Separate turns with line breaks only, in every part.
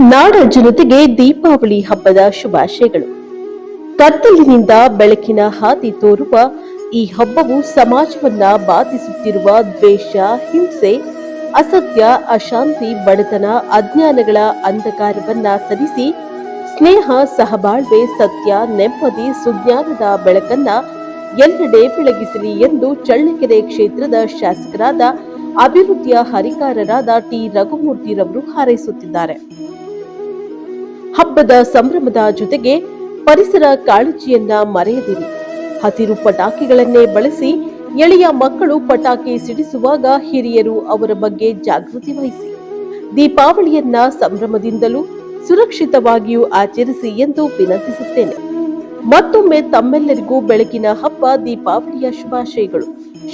ನಾಡ ಜನತೆಗೆ ದೀಪಾವಳಿ ಹಬ್ಬದ ಶುಭಾಶಯಗಳು. ಕತ್ತಲಿನಿಂದ ಬೆಳಕಿನ ಹಾದಿ ತೋರುವ ಈ ಹಬ್ಬವು ಸಮಾಜವನ್ನ ಬಾಧಿಸುತ್ತಿರುವ ದ್ವೇಷ, ಹಿಂಸೆ, ಅಸತ್ಯ, ಅಶಾಂತಿ, ಬಡತನ, ಅಜ್ಞಾನಗಳ ಅಂಧಕಾರವನ್ನ ಸರಿಸಿ ಸ್ನೇಹ, ಸಹಬಾಳ್ವೆ, ಸತ್ಯ, ನೆಮ್ಮದಿ, ಸುಜ್ಞಾನದ ಬೆಳಕನ್ನ ಎಲ್ಲೆಡೆ ಬೆಳಗಿಸಲಿ ಎಂದು ಚಳ್ಳಕೆರೆ ಕ್ಷೇತ್ರದ ಶಾಸಕರಾದ ಅಭಿವೃದ್ಧಿಯ ಹರಿಕಾರರಾದ ಟಿ. ರಘುಮೂರ್ತಿರವರು ಹಾರೈಸುತ್ತಿದ್ದಾರೆ. ಹಬ್ಬದ ಸಂಭ್ರಮದ ಜೊತೆಗೆ ಪರಿಸರ ಕಾಳಜಿಯನ್ನ ಮರೆಯದಿರಿ. ಹಸಿರು ಪಟಾಕಿಗಳನ್ನೇ ಬಳಸಿ ಎಳೆಯ ಮಕ್ಕಳು ಪಟಾಕಿ ಸಿಡಿಸುವಾಗ ಹಿರಿಯರು ಅವರ ಬಗ್ಗೆ ಜಾಗೃತಿ ವಹಿಸಿ. ದೀಪಾವಳಿಯನ್ನ ಸಂಭ್ರಮದಿಂದಲೂ ಸುರಕ್ಷಿತವಾಗಿಯೂ ಆಚರಿಸಿ ಎಂದು ವಿನಂತಿಸುತ್ತೇನೆ. ಮತ್ತೊಮ್ಮೆ ತಮ್ಮೆಲ್ಲರಿಗೂ ಬೆಳಕಿನ ಹಬ್ಬ ದೀಪಾವಳಿಯ ಶುಭಾಶಯಗಳು.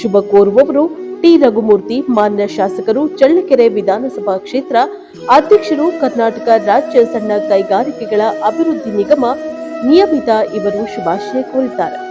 ಶುಭ ಕೋರುವವರು ಟಿ ರಘುಮೂರ್ತಿ, ಮಾನ್ಯ ಶಾಸಕರು, ಚಳ್ಳಕೆರೆ ವಿಧಾನಸಭಾ ಕ್ಷೇತ್ರ ಅಧ್ಯಕ್ಷರು, ಕರ್ನಾಟಕ ರಾಜ್ಯ ಸಣ್ಣ ಕೈಗಾರಿಕೆಗಳ ಅಭಿವೃದ್ಧಿ ನಿಗಮ ನಿಯಮಿತ ಇವರು ಶುಭಾಶಯ ಕೋರಿದ್ದಾರೆ.